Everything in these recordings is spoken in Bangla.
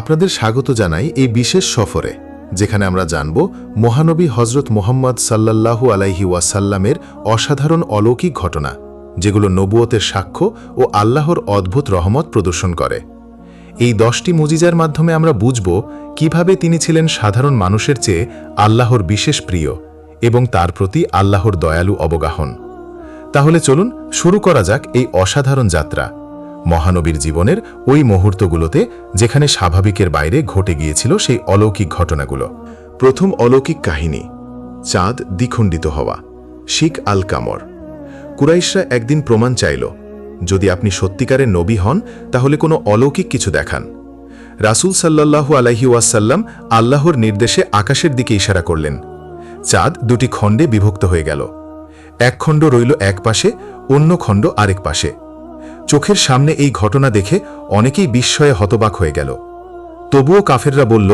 আপনাদের স্বাগত জানাই এই বিশেষ সফরে, যেখানে আমরা জানব মহানবী হজরত মোহাম্মদ সাল্লাল্লাহু আলাইহি ওয়াসাল্লামের অসাধারণ অলৌকিক ঘটনা, যেগুলো নবুয়তের সাক্ষ্য ও আল্লাহর অদ্ভুত রহমত প্রদর্শন করে। এই দশটি মুজিজার মাধ্যমে আমরা বুঝব কীভাবে তিনি ছিলেন সাধারণ মানুষের চেয়ে আল্লাহর বিশেষ প্রিয় এবং তার প্রতি আল্লাহর দয়ালু অবগাহন। তাহলে চলুন শুরু করা যাক এই অসাধারণ যাত্রা। মহানবীর জীবনের ওই মুহূর্তগুলোতে যেখানে স্বাভাবিকের বাইরে ঘটে গিয়েছিল সেই অলৌকিক ঘটনাগুলো। প্রথম অলৌকিক কাহিনী, চাঁদ দ্বিখণ্ডিত হওয়া, শিখ আল কামর কুরাইশরা একদিন প্রমাণ চাইল, যদি আপনি সত্যিকারের নবী হন, তাহলে কোনো অলৌকিক কিছু দেখান। রাসূল সাল্লাল্লাহু আলাইহি ওয়াসাল্লাম আল্লাহর নির্দেশে আকাশের দিকে ইশারা করলেন। চাঁদ দুটি খণ্ডে বিভক্ত হয়ে গেল। এক খণ্ড রইল এক পাশে, অন্য খণ্ড আরেক পাশে। চোখের সামনে এই ঘটনা দেখে অনেকেই বিস্ময়ে হতবাক হয়ে গেল। তবুও কাফেররা বলল,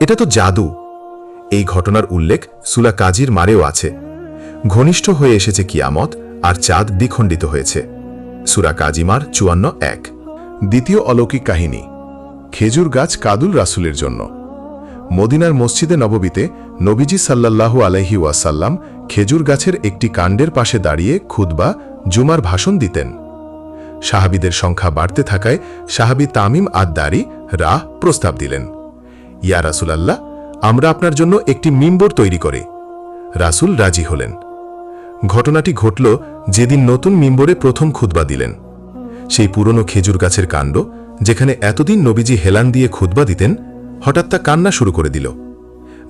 এটা তো জাদু। এই ঘটনার উল্লেখ সুলা কাজীর মারেও আছে। ঘনিষ্ঠ হয়ে এসেছে কিয়ামত আর চাঁদ দ্বিখণ্ডিত হয়েছে। সুরা কাজিমার চুয়ান্ন এক। দ্বিতীয় অলৌকিক কাহিনী, খেজুর গাছ কাদুল রাসুলের জন্য। মদিনার মসজিদে নববীতে নবীজি সাল্লাল্লাহু আলাইহি ওয়াসাল্লাম খেজুর গাছের একটি কাণ্ডের পাশে দাঁড়িয়ে খুদবা জুমার ভাষণ দিতেন। সাহাবিদের সংখ্যা বাড়তে থাকায় সাহাবি তামিম আদ্দারি রাহ প্রস্তাব দিলেন। ইয়া রাসুলাল্লাহ, আমরা আপনার জন্য একটি মিম্বর তৈরি করি। রাসুল রাজি হলেন। ঘটনাটি ঘটল যেদিন নতুন মিম্বরে প্রথম খুতবা দিলেন। সেই পুরনো খেজুর গাছের কাণ্ড, যেখানে এতদিন নবীজি হেলান দিয়ে খুতবা দিতেন, হঠাৎ তা কান্না শুরু করে দিল।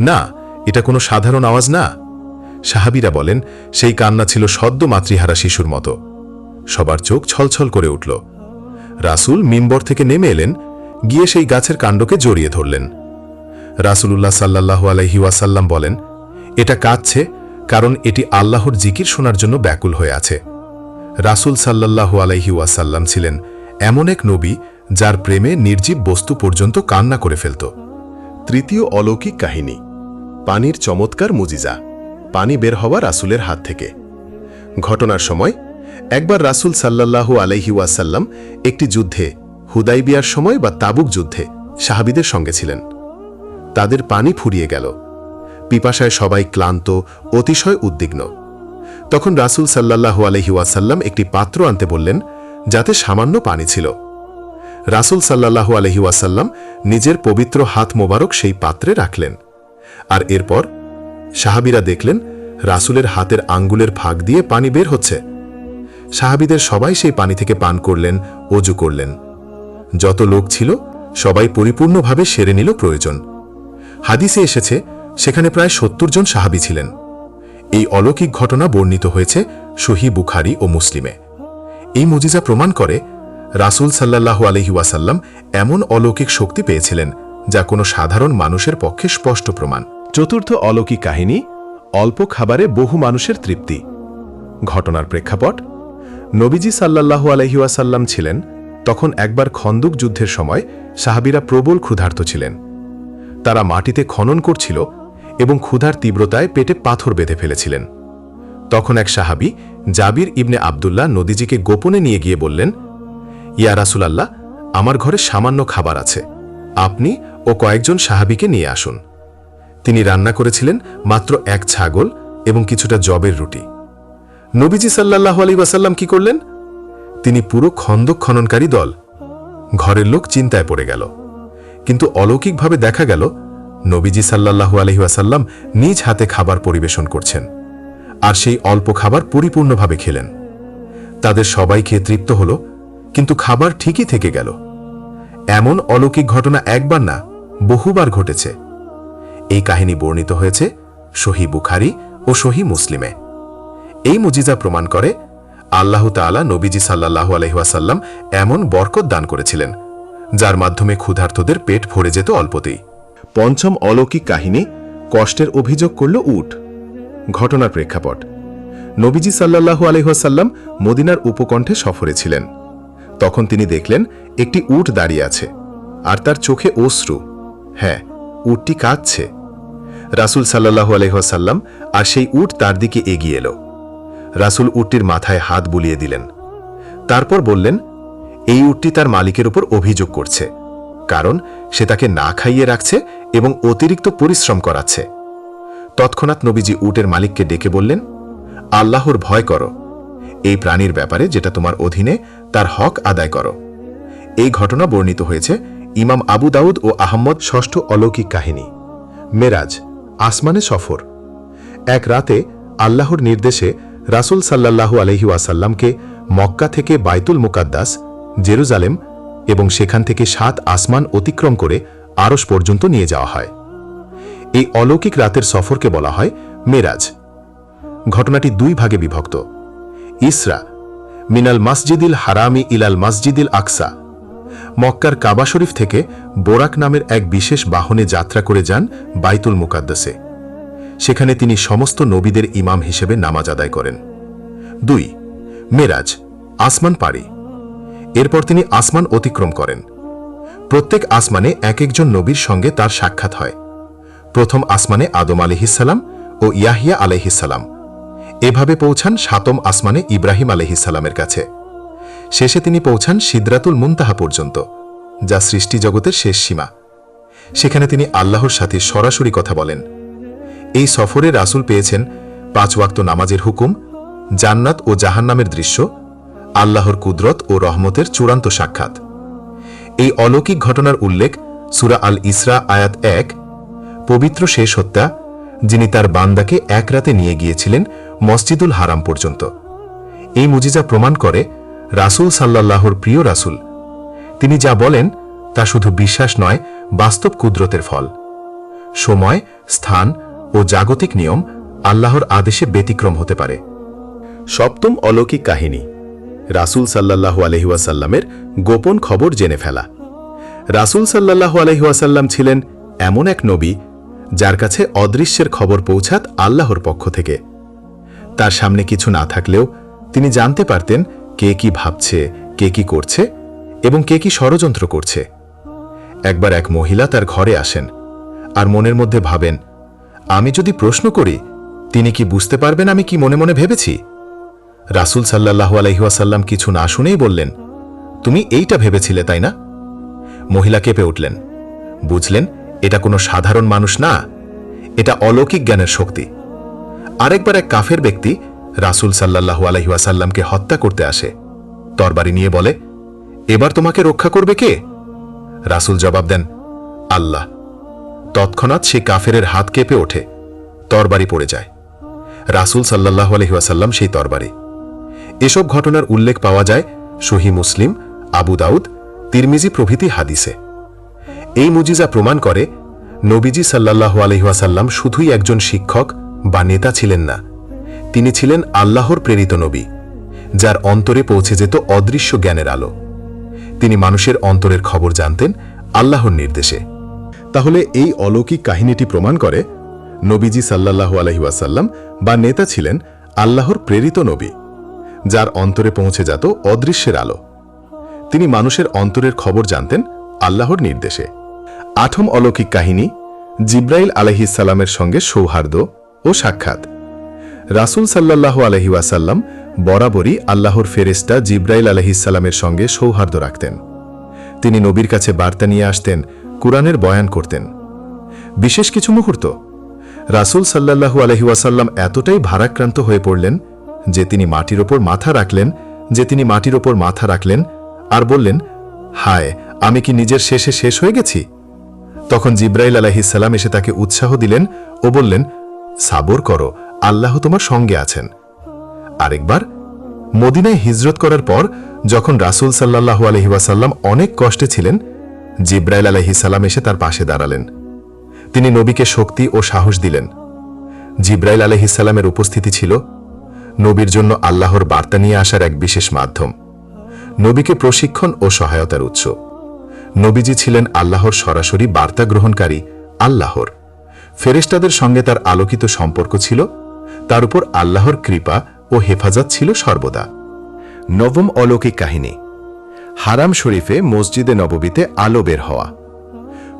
না, এটা কোনো সাধারণ আওয়াজ না? সাহাবিরা বলেন, সেই কান্না ছিল সদ্য মাতৃহারা শিশুর মতো। সবার চোখ ছলছল করে উঠল। রাসুল মিম্বর থেকে নেমে এলেন, গিয়ে সেই গাছের কাণ্ডকে জড়িয়ে ধরলেন। রাসুলুল্লাহ সাল্লাহু আলহি ওয়াসাল্লাম বলেন, এটা কাঁদছে কারণ এটি আল্লাহর জিকির শোনার জন্য ব্যাকুল হয়ে আছে। রাসুল সাল্লাহু আলাইহি ওয়াসাল্লাম ছিলেন এমন এক নবী যার প্রেমে নির্জীব বস্তু পর্যন্ত কান্না করে ফেলত। তৃতীয় অলৌকিক কাহিনী, পানির চমৎকার মুজিজা, পানি বের হওয়া রাসুলের হাত থেকে। ঘটনার সময় একবার রাসুল সাল্লাল্লাহু আলাইহি ওয়াসাল্লাম একটি যুদ্ধে, হুদাইবিয়ার সময় বা তাবুক যুদ্ধে সাহাবিদের সঙ্গে ছিলেন। তাদের পানি ফুরিয়ে গেল। পিপাসায় সবাই ক্লান্ত, অতিশয় উদ্বিগ্ন। তখন রাসুল সাল্লাল্লাহু আলহি ওয়াসাল্লাম একটি পাত্র আনতে বললেন, যাতে সামান্য পানি ছিল। রাসুল সাল্লাল্লাহু আলহি ওয়াসাল্লাম নিজের পবিত্র হাত মোবারক সেই পাত্রে রাখলেন। আর এরপর সাহাবিরা দেখলেন, রাসুলের হাতের আঙ্গুলের ফাঁক দিয়ে পানি বের হচ্ছে। সাহাবিদের সবাই সেই পানি থেকে পান করলেন, অজু করলেন। যত লোক ছিল, সবাই পরিপূর্ণভাবে সেরে নিল প্রয়োজন। হাদিসে এসেছে, সেখানে প্রায় সত্তর জন সাহাবি ছিলেন। এই অলৌকিক ঘটনা বর্ণিত হয়েছে সহি বুখারি ও মুসলিমে। এই মুজিজা প্রমাণ করে, রাসুল সাল্লাহু আলহি ওয়াসাল্লাম এমন অলৌকিক শক্তি পেয়েছিলেন, যা কোনো সাধারণ মানুষের পক্ষে স্পষ্ট প্রমাণ। চতুর্থ অলৌকিক কাহিনী, অল্প খাবারে বহু মানুষের তৃপ্তি। ঘটনার প্রেক্ষাপট নবীজি সাল্লাল্লাহু আলহি ওয়াসাল্লাম ছিলেন, তখন একবার খন্দুক যুদ্ধের সময় সাহাবিরা প্রবল ক্ষুধার্ত ছিলেন। তারা মাটিতে খনন করছিল এবং ক্ষুধার তীব্রতায় পেটে পাথর বেঁধে ফেলেছিলেন। তখন এক সাহাবি জাবির ইবনে আবদুল্লাহ নদীজিকে গোপনে নিয়ে গিয়ে বললেন, ইয়া রাসুলাল্লাহ, আমার ঘরে সামান্য খাবার আছে। আপনি ও কয়েকজন সাহাবিকে নিয়ে আসুন। তিনি রান্না করেছিলেন মাত্র এক ছাগল এবং কিছুটা জবের রুটি। নবীজি সাল্লাহ আলী ওয়াসাল্লাম কি করলেন? তিনি পুরো খন্দক খননকারী দল। ঘরের লোক চিন্তায় পড়ে গেল। কিন্তু অলৌকিকভাবে দেখা গেল, নবীজি সাল্লাহু আলহিহাসাল্লাম নিজ হাতে খাবার পরিবেশন করছেন আর সেই অল্প খাবার পরিপূর্ণভাবে খেলেন। তাদের সবাই খেয়ে তৃপ্ত হল, কিন্তু খাবার ঠিকই থেকে গেল। এমন অলৌকিক ঘটনা একবার না, বহুবার ঘটেছে। এই কাহিনী বর্ণিত হয়েছে সহি বুখারি ও সহি মুসলিমে। এই মুজিজা প্রমাণ করে, আল্লাহ তালা নবীজি সাল্লাহু আলহিহাসাল্লাম এমন বরকত দান করেছিলেন, যার মাধ্যমে ক্ষুধার্তদের পেট ভরে যেত অল্পতেই। পঞ্চম অলৌকিক কাহিনী, কষ্টের অভিযোগ করল উট। ঘটনার প্রেক্ষাপট, নবীজি সাল্লাহু আলহাসাল্লাম মদিনার উপকণ্ঠে সফরে ছিলেন। তখন তিনি দেখলেন, একটি উট দাঁড়িয়ে আছে, আর তার চোখে অশ্রু। হ্যাঁ উটটি কাঁদছে। রাসুল সাল্লাহু আলহাসাল্লাম আর সেই উট তার দিকে এগিয়ে এলো। রাসুল উটটির মাথায় হাত বুলিয়ে দিলেন। তারপর বললেন, এই উটটি তার মালিকের উপর অভিযোগ করছে, কারণ সে তাকে না খাইয়ে রাখছে এবং অতিরিক্ত পরিশ্রম করাচ্ছে। তৎক্ষণাৎ নবীজি উটের মালিককে ডেকে বললেন, আল্লাহর ভয় করো। এই প্রাণীর ব্যাপারে যেটা তোমার অধীনে, তার হক আদায় করো। এই ঘটনা বর্ণিত হয়েছে ইমাম আবু দাউদ ও আহম্মদ ষষ্ঠ অলৌকিক কাহিনী। মেরাজ, আসমানে সফর। এক রাতে আল্লাহর নির্দেশে রাসুল সাল্লাল্লাহু আলহি ওয়াসাল্লামকে মক্কা থেকে বাইতুল মুকাদ্দাস, জেরুজালেম এবং সেখান থেকে সাত আসমান অতিক্রম করে আরস পর্যন্ত নিয়ে যাওয়া হয়। এই অলৌকিক রাতের সফরকে বলা হয় মেরাজ। ঘটনাটি দুই ভাগে বিভক্ত। ইসরা, মিনাল মসজিদিল হারামি ইলাল মসজিদিল আকসা। মক্কার কাবা শরীফ থেকে বোরাক নামের এক বিশেষ বাহনে যাত্রা করে যান বাইতুল মুকাদ্দাসে। সেখানে তিনি সমস্ত নবীদের ইমাম হিসেবে নামাজ আদায় করেন। দুই, মেরাজ, আসমান পাড়ি। এরপর তিনি আসমান অতিক্রম করেন। প্রত্যেক আসমানে এক একজন নবীর সঙ্গে তার সাক্ষাৎ হয়। প্রথম আসমানে আদম আলহিসাল্লাম ও ইয়াহিয়া আলহিসাল্লাম এভাবে পৌঁছান সাতম আসমানে ইব্রাহিম আলহিসাল্লামের কাছে। শেষে তিনি পৌঁছান সিদ্রাতুল মুনতাহা পর্যন্ত, যা সৃষ্টি জগতের শেষ সীমা। সেখানে তিনি আল্লাহর সাথে সরাসরি কথা বলেন। এই সফরে রাসুল পেয়েছেন পাঁচ ওয়াক্ত নামাজের হুকুম, জান্নাত ও জাহান্নামের দৃশ্য, আল্লাহর কুদরত ও রহমতের চূড়ান্ত সাক্ষাৎ। এই অলৌকিক ঘটনার উল্লেখ সুরা আল ইসরা আয়াত এক, পবিত্র শেষ হত্যা, যিনি তার বান্দাকে এক রাতে নিয়ে গিয়েছিলেন মসজিদুল হারাম পর্যন্ত। এই মুজিজা প্রমাণ করে রাসুল সাল্লাল্লাহর প্রিয় রাসুল। তিনি যা বলেন তা শুধু বিশ্বাস নয়, বাস্তব কুদরতের ফল। সময়, স্থান ও জাগতিক নিয়ম আল্লাহর আদেশে ব্যতিক্রম হতে পারে। সপ্তম অলৌকিক কাহিনী। রাসুল সাল্লাল্লাহু আলহিউসাল্লামের গোপন খবর জেনে ফেলা। রাসুল সাল্লাল্লাহু আলহিউসাল্লাম ছিলেন এমন এক নবী যার কাছে অদৃশ্যের খবর পৌঁছাত আল্লাহর পক্ষ থেকে। তার সামনে কিছু না থাকলেও তিনি জানতে পারতেন কে কি ভাবছে, কে কি করছে এবং কে কি ষড়যন্ত্র করছে। একবার এক মহিলা তার ঘরে আসেন আর মনের মধ্যে ভাবেন আমি যদি প্রশ্ন করি, তিনি কি বুঝতে পারবেন আমি কি মনে মনে ভেবেছি? রাসুল সাল্লাহু আলহিহাসাল্লাম কিছু না শুনেই বললেন, তুমি এইটা ভেবেছিলে, তাই না? মহিলা কেঁপে উঠলেন, বুঝলেন, এটা কোনো সাধারণ মানুষ না, এটা অলৌকিক জ্ঞানের শক্তি। আরেকবার এক কাফের ব্যক্তি রাসুল সাল্লাহু আলহিহাসাল্লামকে হত্যা করতে আসে, তরবারি নিয়ে বলে, এবার তোমাকে রক্ষা করবে কে? রাসুল জবাব দেন, আল্লাহ। তৎক্ষণাৎ সে কাফেরের হাত কেঁপে ওঠে, তরবারি পড়ে যায়। রাসুল সাল্লাহ আলহিহাসাল্লাম সেই তরবারি। এসব ঘটনার উল্লেখ পাওয়া যায় সহি মুসলিম, আবু দাউদ, তিরমিজি প্রভৃতি হাদিসে। এই মুজিজা প্রমাণ করে, নবীজি সাল্লাহ আলহিহাসাল্লাম শুধুই একজন শিক্ষক বা নেতা ছিলেন না, তিনি ছিলেন আল্লাহর প্রেরিত নবী, যার অন্তরে পৌঁছে যেত অদৃশ্য জ্ঞানের আলো। তিনি মানুষের অন্তরের খবর জানতেন আল্লাহর নির্দেশে। তাহলে এই অলৌকিক কাহিনীটি প্রমাণ করে নবীজি সাল্লাহু আলহিউসাল্লাম বা নেতা ছিলেন আল্লাহর প্রেরিত নবী, যার অন্তরে পৌঁছে যেত অদৃশ্যের আলো। তিনি মানুষের অন্তরের খবর জানতেন আল্লাহর নির্দেশে। আঠম অলৌকিক কাহিনী জিব্রাইল আলহিসাল্লামের সঙ্গে সৌহার্দ্য ও সাক্ষাৎ। রাসুল সাল্লাহ আলহিউসাল্লাম বরাবরই আল্লাহর ফেরেস্তা জিব্রাইল আলহিসাল্লামের সঙ্গে সৌহার্দ্য রাখতেন। তিনি নবীর কাছে বার্তা নিয়ে আসতেন কুরআনের বয়ান করতেন। বিশেষ কিছু মুহূর্ত। রাসুল সাল্লাহু আলহিউসাল্লাম এতটাই ভারাক্রান্ত হয়ে পড়লেন যে তিনি মাটির ওপর মাথা রাখলেন, যে তিনি মাটির ওপর মাথা রাখলেন আর বললেন, হায়, আমি কি নিজের শেষে শেষ হয়ে গেছি? তখন জিব্রাইল আলাহিসাল্লাম এসে তাকে উৎসাহ দিলেন ও বললেন, সাবর করো, আল্লাহ তোমার সঙ্গে আছেন। আরেকবার, মদিনায় হিজরত করার পর যখন রাসুল সাল্লাহু আলহিবাসাল্লাম অনেক কষ্টে ছিলেন জিব্রাইল আলহিসাল্লাম এসে তার পাশে দাঁড়ালেন। তিনি নবীকে শক্তি ও সাহস দিলেন। জিব্রাইল আলহিসাল্লামের উপস্থিতি ছিল নবীর জন্য আল্লাহর বার্তা নিয়ে আসার এক বিশেষ মাধ্যম। নবীকে প্রশিক্ষণ ও সহায়তার উৎস। নবীজি ছিলেন আল্লাহর সরাসরি বার্তা গ্রহণকারী আল্লাহর। ফেরেস্তাদের সঙ্গে তার আলোকিত সম্পর্ক ছিল, তার উপর আল্লাহর কৃপা ও হেফাজত ছিল সর্বদা। নবম অলৌকিক কাহিনী। হারাম শরীফে মসজিদে নববীতে আলো বের হওয়া।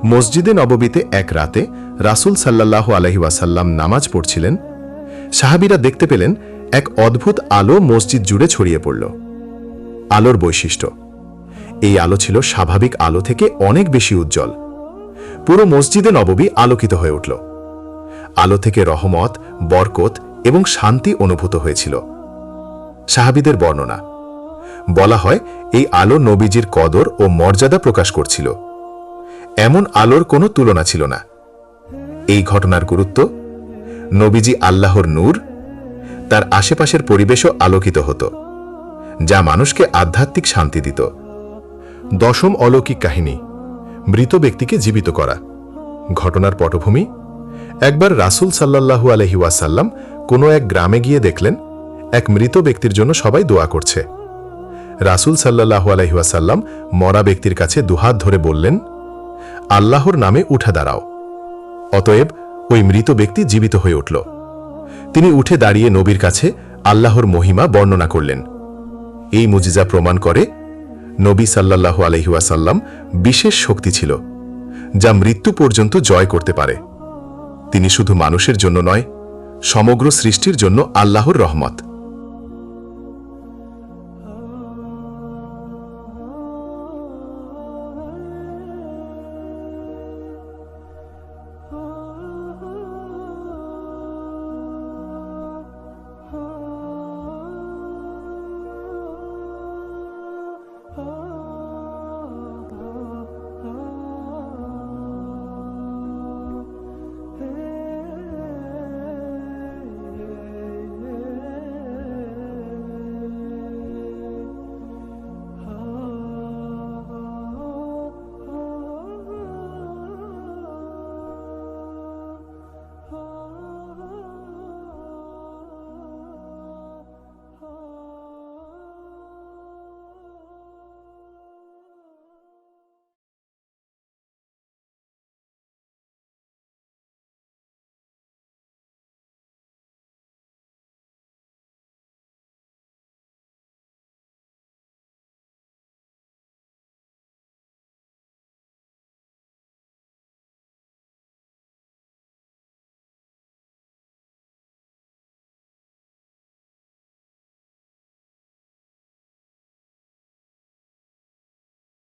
মসজিদে নববীতে এক রাতে রাসুল সাল্লাহ ওয়াসাল্লাম নামাজ পড়ছিলেন। সাহাবিরা দেখতে পেলেন এক অদ্ভুত আলো মসজিদ জুড়ে ছড়িয়ে পড়ল। আলোর বৈশিষ্ট্য, এই আলো ছিল স্বাভাবিক আলো থেকে অনেক বেশি উজ্জ্বল। পুরো মসজিদে নববী আলোকিত হয়ে উঠল। আলো থেকে রহমত, বরকত এবং শান্তি অনুভূত হয়েছিল। সাহাবিদের বর্ণনা বলা হয়, এই আলো নবীজির কদর ও মর্যাদা প্রকাশ করছিল। এমন আলোর কোনো তুলনা ছিল না। এই ঘটনার গুরুত্ব, নবীজি আল্লাহর নূর, তার আশেপাশের পরিবেশও আলোকিত হতো, যা মানুষকে আধ্যাত্মিক শান্তি দিত। দশম অলৌকিক কাহিনী, মৃত ব্যক্তিকে জীবিত করা। ঘটনার পটভূমি, একবার রাসূল সাল্লাল্লাহু আলহি ওয়াসাল্লাম কোনো এক গ্রামে গিয়ে দেখলেন, এক মৃত ব্যক্তির জন্য সবাই দোয়া করছে। রাসূল সাল্লাল্লাহু আলহি ওয়াসাল্লাম মরা ব্যক্তির কাছে দুহাত ধরে বললেন, আল্লাহর নামে উঠা দাঁড়াও। অতএব ওই মৃত ব্যক্তি জীবিত হয়ে উঠল। তিনি উঠে দাঁড়িয়ে নবীর কাছে আল্লাহর মহিমা বর্ণনা করলেন। এই মুজিজা প্রমাণ করে নবী সাল্লাল্লাহু আলহিউসাল্লাম বিশেষ শক্তি ছিল, যা মৃত্যু পর্যন্ত জয় করতে পারে। তিনি শুধু মানুষের জন্য নয়, সমগ্র সৃষ্টির জন্য আল্লাহর রহমত।